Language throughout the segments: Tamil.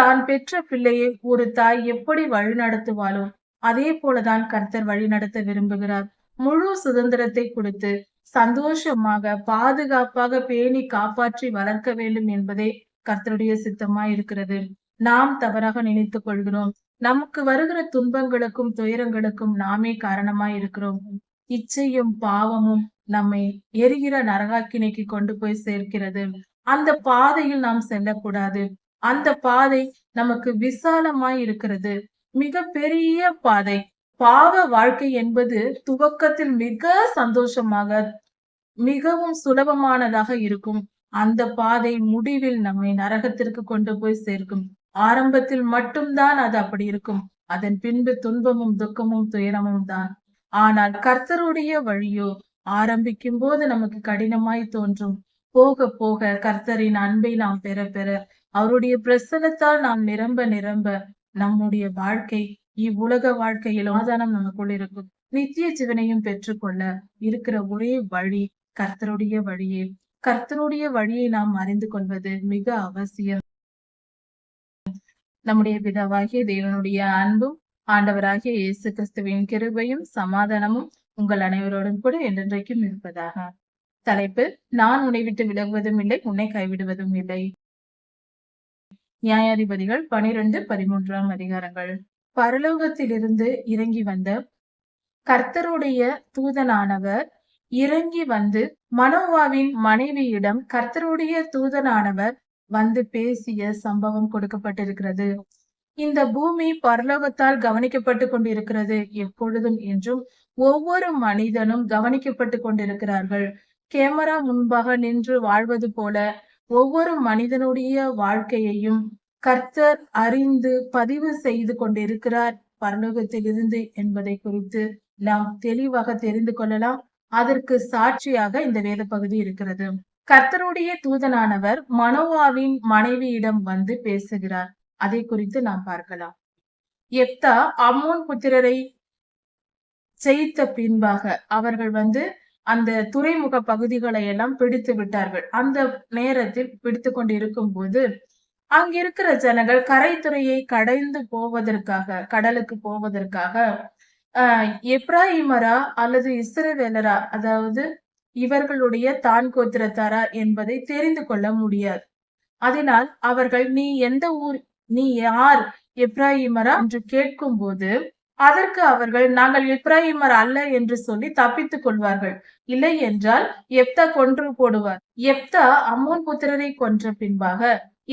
தான் பெற்ற பிள்ளையை ஒரு தாய் எப்படி வழிநடத்துவாளோ அதே போலதான் கர்த்தர் வழிநடத்த விரும்புகிறார். முழு சுதந்திரத்தை கொடுத்து சந்தோஷமாக பாதுகாப்பாக பேணி காப்பாற்றி வளர்க்க வேண்டும் என்பதே கர்த்தருடைய சித்தமா இருக்கிறது நாம் தவறாக நினைத்துக் கொள்கிறோம். நமக்கு வருகிற துன்பங்களுக்கும் துயரங்களுக்கும் நாமே காரணமாய் இருக்கிறோம் இச்சையும் பாவமும் நம்மை எரிகிற நரகாக்கினைக்கு கொண்டு போய் சேர்க்கிறது. அந்த பாதையில் நாம் செல்லக்கூடாது. அந்த பாதை நமக்கு விசாலமாய் இருக்கிறது. மிக பெரிய பாதை. பாவ வாழ்க்கை என்பது துவக்கத்தில் மிக சந்தோஷமாக மிகவும் சுலபமானதாக இருக்கும். அந்த பாதை முடிவில் நம்மை நரகத்திற்கு கொண்டு போய் சேர்க்கும். ஆரம்பத்தில் மட்டும்தான் அது அப்படி இருக்கும். அதன் பின்பு துன்பமும் துக்கமும் துயரமும் தான். ஆனால் கர்த்தருடைய வழியோ ஆரம்பிக்கும் போது நமக்கு கடினமாய் தோன்றும். போக போக கர்த்தரின் அன்பை நாம் பெற பெற அவருடைய பிரசனத்தால் நாம் நிரம்ப நிரம்ப நம்முடைய வாழ்க்கை இவ்வுலக வாழ்க்கையில் ஆதானம் நமக்குள் இருக்கும். நித்திய ஜீவனையும் பெற்றுக்கொள்ள இருக்கிற ஒரே வழி கர்த்தருடைய வழியே. கர்த்தருடைய வழியை நாம் அறிந்து கொள்வது மிக அவசியம். நம்முடைய பிதாவாகிய தேவனுடைய அன்பும் ஆண்டவராகிய இயேசு கிறிஸ்துவின் கிருபையும் சமாதானமும் உங்கள் அனைவரோடும் கூட என்றென்றைக்கும் இருப்பதாக. தலைப்பு நான் உன்னை விட்டு விலகுவதும் இல்லை உன்னை கைவிடுவதும் இல்லை. நியாயாதிபதிகள் பனிரெண்டு பதிமூன்றாம் அதிகாரங்கள். பரலோகத்திலிருந்து இறங்கி வந்த கர்த்தருடைய தூதனானவர் இறங்கி வந்து மனோவாவின் மனைவியிடம் கர்த்தருடைய தூதனானவர் வந்து பேசிய சம்பவம் கொடுக்கப்பட்டிருக்கிறது. இந்த பூமி பரலோகத்தால் கவனிக்கப்பட்டு கொண்டிருக்கிறது. எப்பொழுதும் என்றும் ஒவ்வொரு மனிதனும் கவனிக்கப்பட்டு கொண்டிருக்கிறார்கள். கேமரா முன்பாக நின்று வாழ்வது போல ஒவ்வொரு மனிதனுடைய வாழ்க்கையையும் கர்த்தர் அறிந்து பதிவு செய்து கொண்டிருக்கிறார். பரலோகத்திலிருந்து என்பதை குறித்து நாம் தெளிவாக தெரிந்து கொள்ளலாம். அதற்கு சாட்சியாக இந்த வேத பகுதி இருக்கிறது. கர்த்தருடைய தூதனானவர் மனோவாவின் மனைவியிடம் வந்து பேசுகிறார். அதை குறித்து நாம் பார்க்கலாம். எப்தா அம்மோன் புத்திரரை செய்த பின்பாக அவர்கள் வந்து அந்த துறைமுக பகுதிகளை எல்லாம் பிடித்து விட்டார்கள். அந்த நேரத்தில் பிடித்து கொண்டிருக்கும் போது போது அங்கிருக்கிற ஜனங்கள் கரைத்துறையை கடைந்து போவதற்காக கடலுக்கு போவதற்காக ஆஹ் எப்ராஹிமரா அல்லது இஸ்ரவேலரா அதாவது இவர்களுடைய தான் கோத்திரத்தாரா என்பதை தெரிந்து கொள்ள முடியாது. அதனால் அவர்கள் நீ எந்த ஊர் நீ யார் எப்ராஹிமரா? என்று கேட்கும் போது அதற்கு அவர்கள் நாங்கள் இப்ராஹிமர் அல்ல என்று சொல்லி தப்பித்துக் கொள்வார்கள். இல்லை என்றால் எப்தா கொன்று போடுவார். எப்தா அம்மோன் புத்திரரை கொன்ற பின்பாக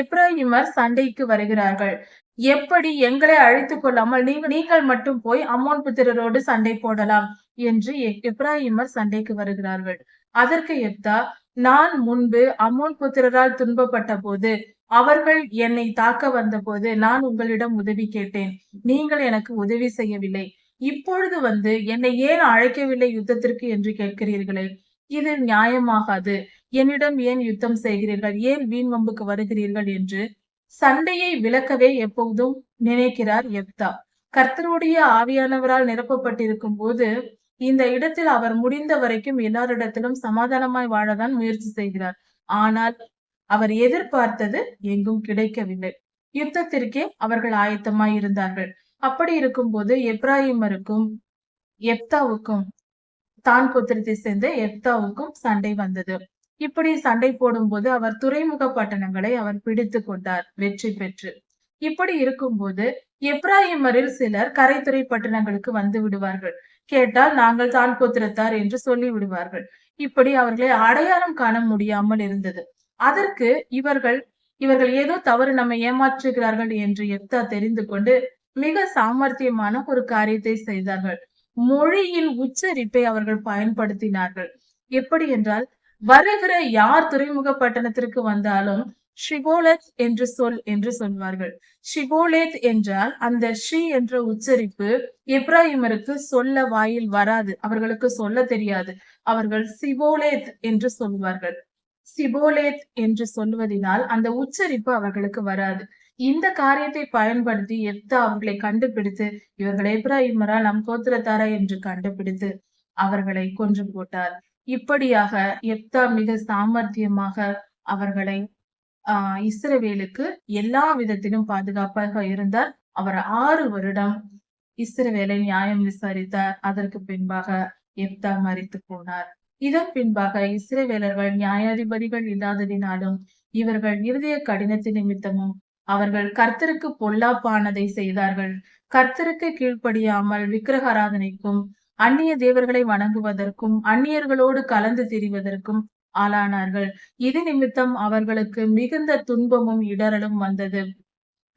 இப்ராஹிமர் சண்டைக்கு வருகிறார்கள். எப்படி எங்களை அழைத்துக் கொள்ளாமல் நீங்க நீங்கள் மட்டும் போய் அம்மோன் புத்திரரோடு சண்டை போடலாம் என்று இப்ராஹிமர் சண்டைக்கு வருகிறார்கள். அதற்கு எப்தா நான் முன்பு அம்மோன் புத்திரரால் துன்பப்பட்ட போது அவர்கள் என்னை தாக்க வந்தபோது நான் உங்களிடம் உதவி கேட்டேன். நீங்கள் எனக்கு உதவி செய்யவில்லை. இப்பொழுது வந்து என்னை ஏன் அழைக்கவில்லை யுத்தத்திற்கு என்று கேட்கிறீர்களே? இது நியாயமாகாது. என்னிடம் ஏன் யுத்தம் செய்கிறீர்கள்? ஏன் வீண் வம்புக்கு வருகிறீர்கள் என்று? சண்டையை விளக்கவே எப்போதும் நினைக்கிறார் எப்தா கர்த்தருடைய ஆவியானவரால் நிரப்பப்பட்டிருக்கும் போது இந்த இடத்தில் அவர் முடிந்த வரைக்கும் எல்லாரிடத்திலும் சமாதானமாய் வாழதான் முயற்சி செய்கிறார். ஆனால் அவர் எதிர்பார்த்தது எங்கும் கிடைக்கவில்லை. யுத்தத்திற்கே அவர்கள் ஆயத்தமாய் இருந்தார்கள். அப்படி இருக்கும்போது எப்ராஹிமருக்கும் எப்தாவுக்கும் தான் புத்திரத்தை சேர்ந்த எப்தாவுக்கும் சண்டை வந்தது. இப்படி சண்டை போடும்போது அவர் துறைமுக பட்டணங்களை அவர் பிடித்து கொண்டார் வெற்றி பெற்று. இப்படி இருக்கும்போது எப்ராஹிமரில் சிலர் கரைத்துறை பட்டணங்களுக்கு வந்து விடுவார்கள். கேட்டால் நாங்கள் தான் புத்திரத்தார் என்று சொல்லி விடுவார்கள் இப்படி அவர்களை அடையாளம் காண முடியாமல் இருந்தது. அதற்கு இவர்கள் இவர்கள் ஏதோ தவறு நம்மை ஏமாற்றுகிறார்கள் என்று எப்தா தெரிந்து கொண்டு மிக சாமர்த்தியமான ஒரு காரியத்தை செய்தார்கள். மொழியின் உச்சரிப்பை அவர்கள் பயன்படுத்தினார்கள். எப்படி என்றால் வருகிற யார் துறைமுக பட்டணத்திற்கு வந்தாலும் ஷிகோலத் என்று சொல் என்று சொல்வார்கள். ஷிகோலேத் என்றால் அந்த ஷி என்ற உச்சரிப்பு இப்ராஹிமருக்கு சொல்ல வாயில் வராது. அவர்களுக்கு சொல்ல தெரியாது. அவர்கள் சிவோலேத் என்று சொல்வார்கள். சிபோலேத் என்று சொல்லுவதினால் அந்த உச்சரிப்பு அவர்களுக்கு வராது. இந்த காரியத்தை பயன்படுத்தி எப்தா அவர்களை கண்டுபிடித்து இவர்கள் இப்ராஹிமரா நம் கோத்திரத்தாரா என்று கண்டுபிடித்து அவர்களை கொன்று போட்டார். இப்படியாக எப்தா மிக சாமர்த்தியமாக அவர்களை ஆஹ் இஸ்ரவேலுக்கு எல்லா விதத்திலும் பாதுகாப்பாக இருந்தார். அவர் ஆறு வருடம் இஸ்ரவேலை நியாயம் விசாரித்தார். அதற்கு பின்பாக எப்தா மறித்து போனார். இதன் பின்பாக இஸ்ரேவேலர்கள் நியாயாதிபதிகள் இல்லாததினாலும் இவர்கள் இருதய கடினத்தின் நிமித்தமும் அவர்கள் கர்த்தருக்கு பொல்லாப்பானதை செய்தார்கள். கர்த்தருக்கு கீழ்ப்படியாமல் விக்கிரகாராதனைக்கும் அந்நிய தேவர்களை வணங்குவதற்கும் அந்நியர்களோடு கலந்து திரிவதற்கும் ஆளானார்கள். இது நிமித்தம் அவர்களுக்கு மிகுந்த துன்பமும் இடரலும் வந்தது.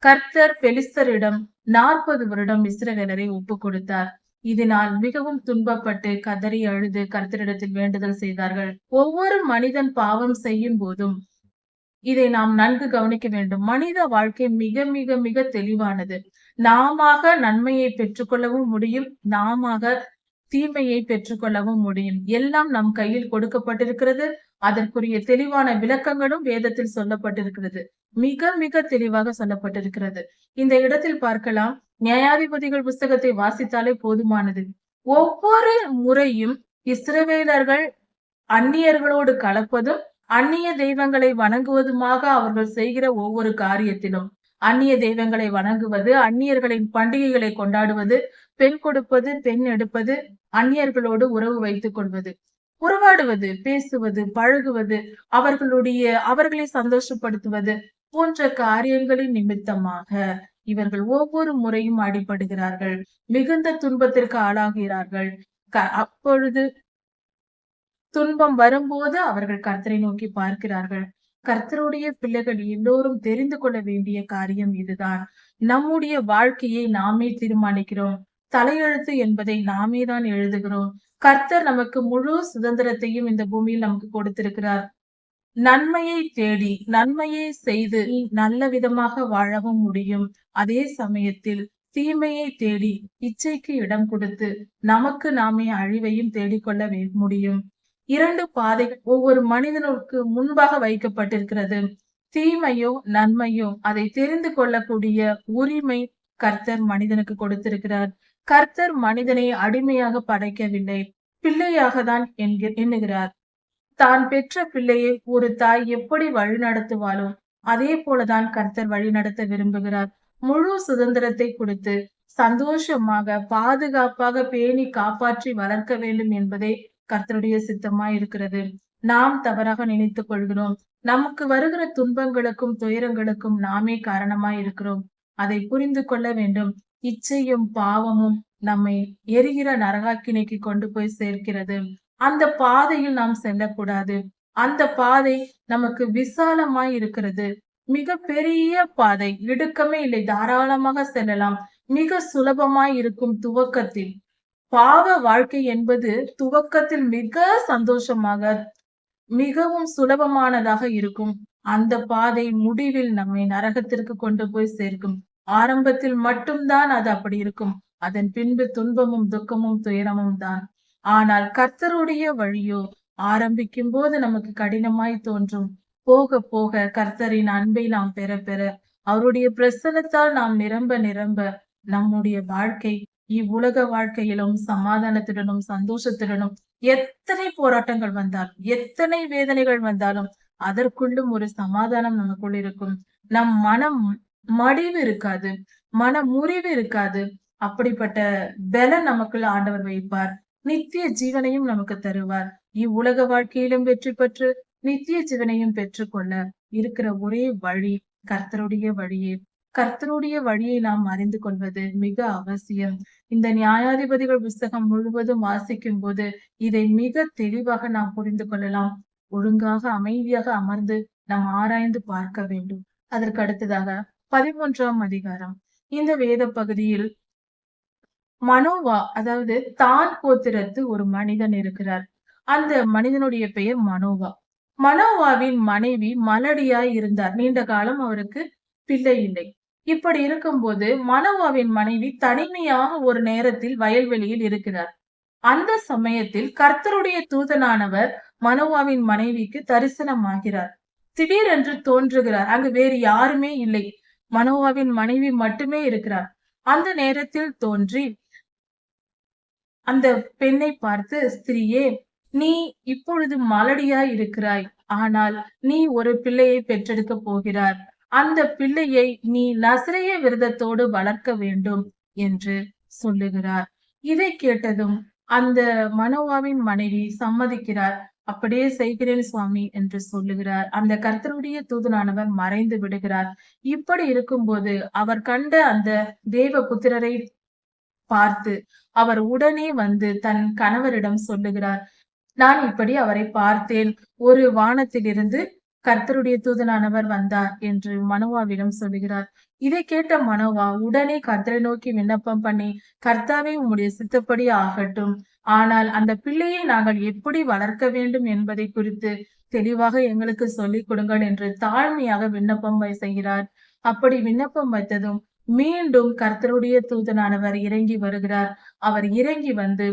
கர்த்தர் பெலிஸ்தரிடம் நாற்பது வருடம் இஸ்ரவேலரை ஒப்பு கொடுத்தார் இதனால் மிகவும் துன்பப்பட்டு கதறி அழுது கர்த்தரிடத்தில் வேண்டுதல் செய்தார்கள். ஒவ்வொரு மனிதன் பாவம் செய்யும் போதும் இதை நாம் நன்கு கவனிக்க வேண்டும். மனித வாழ்க்கை மிக மிக மிக தெளிவானது. நாமாக நன்மையை பெற்றுக்கொள்ளவும் முடியும். நாமாக தீமையை பெற்றுக்கொள்ளவும் முடியும். எல்லாம் நம் கையில் கொடுக்கப்பட்டிருக்கிறது. அதற்குரிய தெளிவான விளக்கங்களும் வேதத்தில் சொல்லப்பட்டிருக்கிறது. மிக மிக தெளிவாக சொல்லப்பட்டிருக்கிறது. இந்த இடத்தில் பார்க்கலாம். நியாயாதிபதிகள் புஸ்தகத்தை வாசித்தாலே போதுமானது. ஒவ்வொரு முறையும் இஸ்ரவேலர்கள் அந்நியர்களோடு கலப்பதும் அந்நிய தெய்வங்களை வணங்குவதுமாக அவர்கள் செய்கிற ஒவ்வொரு காரியத்திலும். அந்நிய தெய்வங்களை வணங்குவது அந்நியர்களின் பண்டிகைகளை கொண்டாடுவது பெண் கொடுப்பது பெண் எடுப்பது அந்நியர்களோடு உறவு வைத்துக் கொள்வது. உறவாடுவது பேசுவது பழகுவது அவர்களுடைய அவர்களை சந்தோஷப்படுத்துவது போன்ற காரியங்களின் நிமித்தமாக இவர்கள் ஒவ்வொரு முறையும் அடிபடுகிறார்கள். மிகுந்த துன்பத்திற்கு ஆளாகிறார்கள். அப்பொழுது துன்பம் வரும்போது அவர்கள் கர்த்தரை நோக்கி பார்க்கிறார்கள். கர்த்தருடைய பிள்ளைகள் எல்லோரும் தெரிந்து கொள்ள வேண்டிய காரியம் இதுதான். நம்முடைய வாழ்க்கையை நாமே தீர்மானிக்கிறோம். தலையெழுத்து என்பதை நாமே தான் எழுதுகிறோம். கர்த்தர் நமக்கு முழு சுதந்திரத்தையும் இந்த பூமியில் நமக்கு கொடுத்திருக்கிறார். நன்மையை தேடி நன்மையை செய்து நல்ல விதமாக வாழவும் முடியும். அதே சமயத்தில் தீமையை தேடி இச்சைக்கு இடம் கொடுத்து நமக்கு நாமே அழிவையும் தேடிக்கொள்ள முடியும். இரண்டு பாதைகள் ஒவ்வொரு மனிதனுக்கு முன்பாக வைக்கப்பட்டிருக்கிறது. தீமையோ நன்மையோ அதை தெரிந்து கொள்ளக்கூடிய உரிமை கர்த்தர் மனிதனுக்கு கொடுத்திருக்கிறார். கர்த்தர் மனிதனை அடிமையாக படைக்கவில்லை. பிள்ளையாக தான் எண்ணுகிறார். தான் பெற்ற பிள்ளையை ஒரு தாய் எப்படி வழிநடத்துவாளோ அதே போலதான் கர்த்தர் வழி நடத்த விரும்புகிறார். முழு சுதந்திரத்தை கொடுத்து சந்தோஷமாக பாதுகாப்பாக பேணி காப்பாற்றி வளர்க்க வேண்டும் என்பதே கர்த்தருடைய சித்தமா இருக்கிறது நாம் தவறாக நினைத்துக் கொள்கிறோம். நமக்கு வருகிற துன்பங்களுக்கும் துயரங்களுக்கும் நாமே காரணமாய் இருக்கிறோம் அதை புரிந்து கொள்ள வேண்டும். இச்சையும் பாவமும் நம்மை எரிகிற நரகாக்கினைக்கு கொண்டு போய் சேர்க்கிறது. அந்த பாதையில் நாம் செல்லக்கூடாது. அந்த பாதை நமக்கு விசாலமாய் இருக்கிறது. மிக பெரிய பாதை. இடுக்கமே இல்லை. தாராளமாக செல்லலாம். மிக சுலபமாய் இருக்கும் துவக்கத்தில். பாவ வாழ்க்கை என்பது துவக்கத்தில் மிக சந்தோஷமாக மிகவும் சுலபமானதாக இருக்கும். அந்த பாதை முடிவில் நம்மை நரகத்திற்கு கொண்டு போய் சேர்க்கும். ஆரம்பத்தில் மட்டும்தான் அது அப்படி இருக்கும். அதன் பின்பு துன்பமும் துக்கமும் துயரமும் தான். ஆனால் கர்த்தருடைய வழியோ ஆரம்பிக்கும் போது நமக்கு கடினமாய் தோன்றும். போக போக கர்த்தரின் அன்பை நாம் பெற பெற அவருடைய பிரசனத்தால் நாம் நிரம்ப நிரம்ப நம்முடைய வாழ்க்கை இவ்வுலக வாழ்க்கையிலும் சமாதானத்துடனும் சந்தோஷத்துடனும் எத்தனை போராட்டங்கள் வந்தாலும் எத்தனை வேதனைகள் வந்தாலும் அதற்குள்ளும் ஒரு சமாதானம் நமக்குள் இருக்கும். நம் மனம் மடிவு இருக்காது மன முறிவு இருக்காது. அப்படிப்பட்ட பலன் நமக்குள்ள ஆண்டவர் வைப்பார். நித்திய ஜீவனையும் நமக்கு தருவார். இவ்வுலக வாழ்க்கையிலும் வெற்றி பெற்று நித்திய ஜீவனையும் பெற்றுக்கொள்ள இருக்கிற ஒரே வழி கர்த்தருடைய வழியே. கர்த்தருடைய வழியை நாம் அறிந்து கொள்வது மிக அவசியம். இந்த நியாயாதிபதிகள் புஸ்தகம் முழுவதும் வாசிக்கும் போது இதை மிக தெளிவாக நாம் புரிந்து கொள்ளலாம். ஒழுங்காக அமைதியாக அமர்ந்து நாம் ஆராய்ந்து பார்க்க வேண்டும். அதற்கு அடுத்ததாக பதிமூன்றாம் அதிகாரம். இந்த வேத பகுதியில் மனோவா அதாவது தான் கோத்திரத்து ஒரு மனிதன் இருக்கிறார். அந்த மனிதனுடைய பெயர் மனோவா. மனோவாவின் மனைவி மலடியாய் இருந்தார். நீண்ட காலம் அவருக்கு பிள்ளை இல்லை. இப்படி இருக்கும்போது மனோவாவின் மனைவி தனிமையாக ஒரு நேரத்தில் வயல்வெளியில் இருக்கிறார். அந்த சமயத்தில் கர்த்தருடைய தூதனானவர் மனோவாவின் மனைவிக்கு தரிசனமாகிறார். திடீரென்று தோன்றுகிறார். அங்கு வேறு யாருமே இல்லை. மனோவாவின் மனைவி மட்டுமே இருக்கிறார். அந்த நேரத்தில் தோன்றி அந்த பெண்ணை பார்த்து ஸ்திரீயே நீ இப்பொழுது மலடியாய் இருக்கிறாய். ஆனால் நீ ஒரு பிள்ளையை பெற்றெடுக்க போகிறார். அந்த பிள்ளையை நீ நசிரிய விரதத்தோடு வளர்க்க வேண்டும் என்று சொல்லுகிறார். இதை கேட்டதும் அந்த மனோவாவின் மனைவி சம்மதிக்கிறார். அப்படியே செய்கிறேன் சுவாமி என்று சொல்லுகிறார். அந்த கர்த்தருடைய தூதனானவர் மறைந்து விடுகிறார். இப்படி இருக்கும்போது அவர் கண்ட அந்த தேவ புத்திரரை பார்த்து அவர் உடனே வந்து தன் கணவரிடம் சொல்லுகிறார் நான் இப்படி அவரை பார்த்தேன். ஒரு வானத்திலிருந்து கர்த்தருடைய தூதனானவர் வந்தார் என்று மனோவாவிடம் சொல்லுகிறார். இதை கேட்ட மனோவா உடனே கர்த்தரை நோக்கி விண்ணப்பம் பண்ணி கர்த்தாவே உம்முடைய சித்தப்படி ஆகட்டும். ஆனால் அந்த பிள்ளையை நாங்கள் எப்படி வளர்க்க வேண்டும் என்பதை குறித்து தெளிவாக எங்களுக்கு சொல்லிக் கொடுங்கள் என்று தாழ்மையாக விண்ணப்பம் செய்கிறார். அப்படி விண்ணப்பம் வைத்ததும் மீண்டும் கர்த்தருடைய தூதனானவர் இறங்கி வருகிறார். அவர் இறங்கி வந்து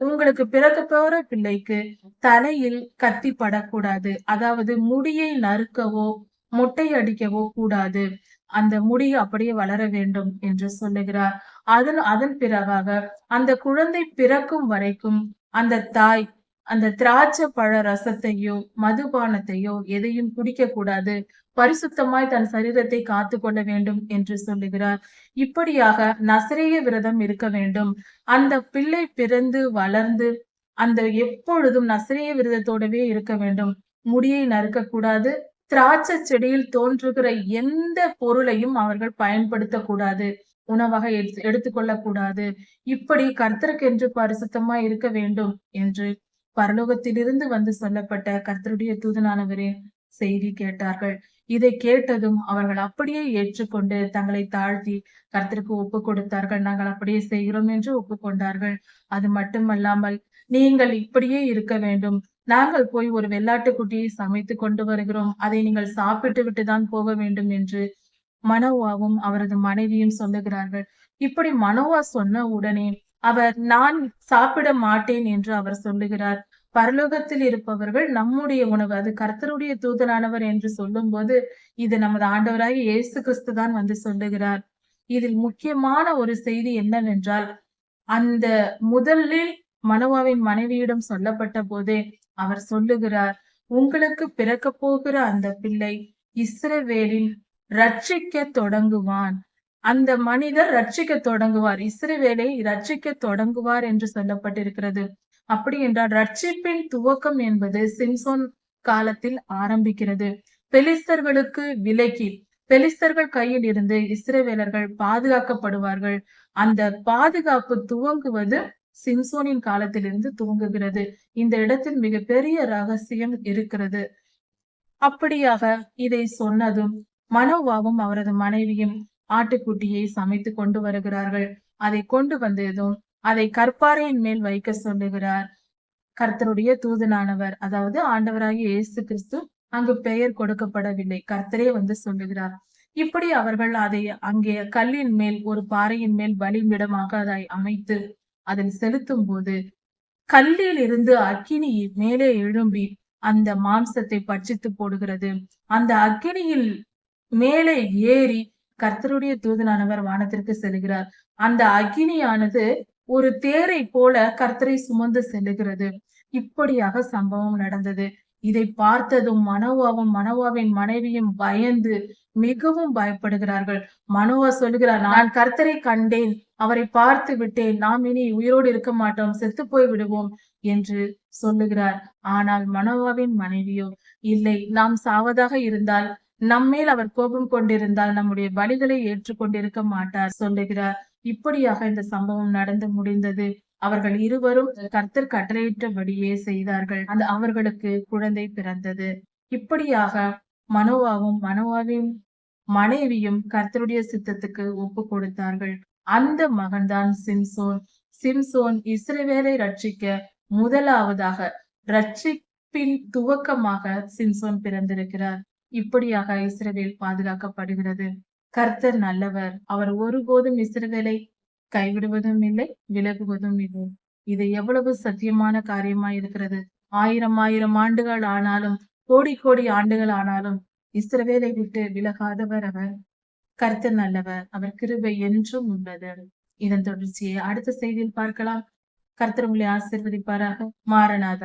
உங்களுக்கு பிறக்க போற பிள்ளைக்கு தலையில் கத்தி படக்கூடாது. அதாவது முடியை நறுக்கவோ மொட்டை அடிக்கவோ கூடாது. அந்த முடி அப்படியே வளர வேண்டும் என்று சொல்லுகிறார். அதன் அதன் பிறகாக அந்த குழந்தை பிறக்கும் வரைக்கும் அந்த தாய் அந்த திராட்சை பழ ரசத்தையோ மதுபானத்தையோ எதையும் குடிக்க கூடாது. பரிசுத்தமாய் தன் சரீரத்தை காத்து கொள்ள வேண்டும் என்று சொல்லுகிறார். இப்படியாக நசரேய விரதம் இருக்க வேண்டும். அந்த பிள்ளை பிறந்து வளர்ந்து அந்த எப்பொழுதும் நசரேய விரதத்தோடவே இருக்க வேண்டும். முடியை நறுக்க கூடாது. திராட்சை செடியில் தோன்றுகிற எந்த பொருளையும் அவர்கள் பயன்படுத்தக்கூடாது உணவாக எடுத்து எடுத்துக்கொள்ளக்கூடாது இப்படி கர்த்தருக்கென்று பரிசுத்தமா இருக்க வேண்டும் என்று பரலோகத்திலிருந்து வந்து சொல்லப்பட்ட கர்த்தருடைய தூதனானவரே செய்தி கேட்டார்கள். இதை கேட்டதும் அவர்கள் அப்படியே ஏற்றுக்கொண்டு தங்களை தாழ்த்தி கர்த்தருக்கு ஒப்பு கொடுத்தார்கள் நாங்கள் அப்படியே செய்கிறோம் என்று ஒப்புக்கொண்டார்கள். அது மட்டுமல்லாமல் நீங்கள் இப்படியே இருக்க வேண்டும். நாங்கள் போய் ஒரு வெள்ளாட்டுக்குட்டியை சமைத்து கொண்டு வருகிறோம். அதை நீங்கள் சாப்பிட்டு விட்டுதான் போக வேண்டும் என்று மனோவாவும் அவரது மனைவியும் சொல்லுகிறார்கள். இப்படி மனோவா சொன்ன உடனே அவர் நான் சாப்பிட மாட்டேன் என்று அவர் சொல்லுகிறார். பரலோகத்தில் இருப்பவர்கள் நம்முடைய உணவு அது கர்த்தருடைய தூதரானவர் என்று சொல்லும் போது இது நமது ஆண்டவராக இயேசு கிறிஸ்து தான் வந்து சொல்லுகிறார். இதில் முக்கியமான ஒரு செய்தி என்னவென்றால் அந்த முதலில் மனோவாவின் மனைவியிடம் சொல்லப்பட்ட போதே அவர் சொல்லுகிறார் உங்களுக்கு பிறக்க போகிற அந்த பிள்ளை இஸ்ரவேலின் ரட்சிக்க தொடங்குவான். அந்த மனிதர் ரட்சிக்க தொடங்குவார். இஸ்ரவேலை ரட்சிக்க தொடங்குவார் என்று சொல்லப்பட்டிருக்கிறது. அப்படி என்றால் ரட்சிப்பின் துவக்கம் என்பது சிம்சோன் காலத்தில் ஆரம்பிக்கிறது. பெலிஸ்தர்களுக்கு விலக்கி பெலிஸ்தர்கள் கையில் இருந்து இஸ்ரவேலர்கள் பாதுகாக்கப்படுவார்கள். அந்த பாதுகாப்பு துவங்குவது சிம்சோனின் காலத்திலிருந்து துவங்குகிறது. இந்த இடத்தில் மிகப்பெரிய ரகசியம் இருக்கிறது. அப்படியாக இதை சொன்னதும் மனோவாவும் அவரது மனைவியும் ஆட்டுக்குட்டியை சமைத்து கொண்டு வருகிறார்கள். அதை கொண்டு வந்ததும் அதை கற்பாறையின் மேல் வைக்க சொல்லுகிறார். கர்த்தருடைய தூதனானவர் அதாவது ஆண்டவராகிய இயேசு கிறிஸ்து அங்கு பெயர் கொடுக்கப்படவில்லை. கர்த்தரே வந்து சொல்லுகிறார். இப்படி அவர்கள் அதை அங்கே கல்லின் மேல் ஒரு பாறையின் மேல் பலிமிடமாக அதை அமைத்து அதில் செலுத்தும் போது கல்லில் இருந்து அக்கினி மேலே எழும்பி அந்த மாம்சத்தை பட்சித்து போடுகிறது. அந்த அக்கினியில் மேலே ஏறி கர்த்தருடைய தூதனானவர் வானத்திற்கு செல்கிறார் அந்த அக்கினியானது ஒரு தேரை போல கர்த்தரை சுமந்து செல்லுகிறது. இப்படியாக சம்பவம் நடந்தது. இதை பார்த்ததும் மனோவாவும் மனோவாவின் மனைவியும் பயந்து மிகவும் பயப்படுகிறார்கள். மனோவா சொல்லுகிறார் நான் கர்த்தரை கண்டேன். அவரை பார்த்து விட்டேன். நாம் இனி உயிரோடு இருக்க மாட்டோம். செத்து போய் விடுவோம் என்று சொல்லுகிறார். ஆனால் மனோவாவின் மனைவியோ இல்லை நாம் சாவதாக இருந்தால் நம்மேல் அவர் கோபம் கொண்டிருந்தால் நம்முடைய பலிகளை ஏற்றுக்கொண்டிருக்க மாட்டார். சொல்லுகிறார் இப்படியாக இந்த சம்பவம் நடந்து முடிந்தது. அவர்கள் இருவரும் கர்த்தர் கட்டளையிட்டபடியே செய்தார்கள். அந்த அவர்களுக்கு குழந்தை பிறந்தது. இப்படியாக மனோவாவும் மனோவாவின் மனைவியும் கர்த்தருடைய சித்தத்துக்கு ஒப்பு கொடுத்தார்கள். அந்த மகன்தான் சிம்சோன். சிம்சோன் இஸ்ரேவேலை ரட்சிக்க முதலாவதாக ரட்சிப்பின் துவக்கமாக சிம்சோன் பிறந்திருக்கிறார். இப்படியாக இஸ்ரவேல் பாதுகாக்கப்படுகிறது. கர்த்தர் நல்லவர். அவர் ஒருபோதும் இஸ்ரவேலை கைவிடுவதும் இல்லை விலகுவதும் இல்லை. இது எவ்வளவு சத்தியமான காரியமா இருக்கிறது ஆயிரம் ஆயிரம் ஆண்டுகள் ஆனாலும் கோடி கோடி ஆண்டுகள் ஆனாலும் இஸ்ரவேலை விட்டு விலகாதவர் அவர். கர்த்தர் நல்லவர். அவர் கிருபை என்றும் உள்ளது. இதன் தொடர்ச்சியை அடுத்த செய்தியில் பார்க்கலாம். கர்த்தர் உங்களை ஆசிர்வதிப்பாராக. மாறனாத.